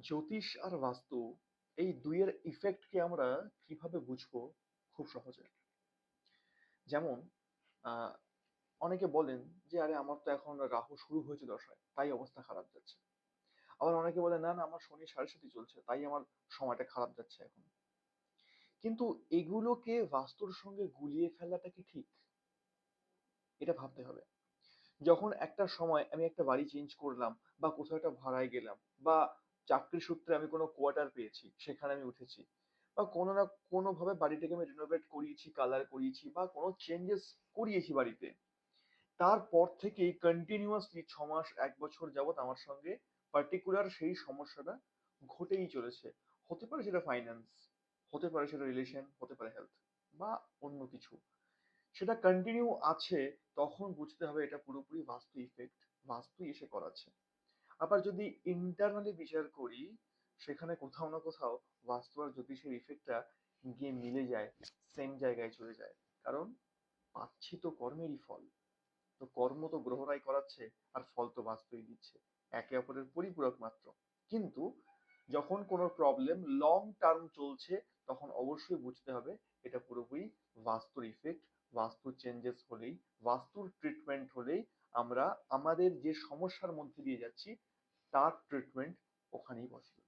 জ্যোতিষ আর বাস্তু, এই দুইয়ের ইফেক্টকে আমরা কীভাবে বুঝব? খুব সহজে। যেমন অনেকে বলেন যে, আরে, আমার তো এখন রাহু শুরু হয়েছে দশায়, তাই অবস্থা খারাপ যাচ্ছে। আবার অনেকে বলে না না, আমার শনি সাড়ে সাথে চলছে, তাই আমার সময়টা খারাপ যাচ্ছে এখন। কিন্তু এগুলোকে বাস্তুর সঙ্গে গুলিয়ে ফেলাটা কি ঠিক? এটা ভাবতে হবে। যখন একটা সময় আমি একটা বাড়ি চেঞ্জ করলাম বা কোথাও একটা ভাড়ায় গেলাম বা চাকরি সূত্রে আমি কোনো কোয়ার্টার পেয়েছি, সেখানে আমি উঠেছি। বা কোনো না কোনো ভাবে বাড়িটাকে আমি রিনোভেট করিয়েছি কালার করিয়েছি বা কোনো চেঞ্জেস করিয়েছি বাড়িতে। তারপর থেকেই কন্টিনিউয়াসলি ছ মাস, এক বছর যাবত আমার সঙ্গে পার্টিকুলার সেই সমস্যাটা ঘটেই চলেছে। হতে পারে সেটা ফাইন্যান্স হতে পারে সেটা রিলেশন হতে পারে হেলথ বা অন্য কিছু। সেটা কন্টিনিউ আছে, তখন বুঝতে হবে এটা পুরোপুরি বাস্তু ইফেক্ট বাস্তু এসে করাচ্ছে। আবার যদি ইন্টারনালি বিচার করি, সেখানে কোথাও না কোথাও বাস্তব আর জ্যোতিষের ইফেক্টটা গিয়ে মিলে যায় সেম জায়গায় চলে যায়। কারণ পাচ্ছি তো কর্মেরই ফল। তো কর্ম তো গ্রহরাই করাচ্ছে, আর ফল তো বাস্তবই দিচ্ছে। একে অপরের পরিপূরক মাত্র। কিন্তু প্রবলেম লং টার্ম চলছে, তখন অবশ্যই বুঝতে হবে এটা পুরোপুরি বাস্তুর ইফেক্ট বাস্তু চেঞ্জেস হলেই, বাস্তুর ট্রিটমেন্ট হলেই আমরা আমাদের যে সমস্যার মধ্যে দিয়ে যাচ্ছি, তার ট্রিটমেন্ট ওখানেই পসিবল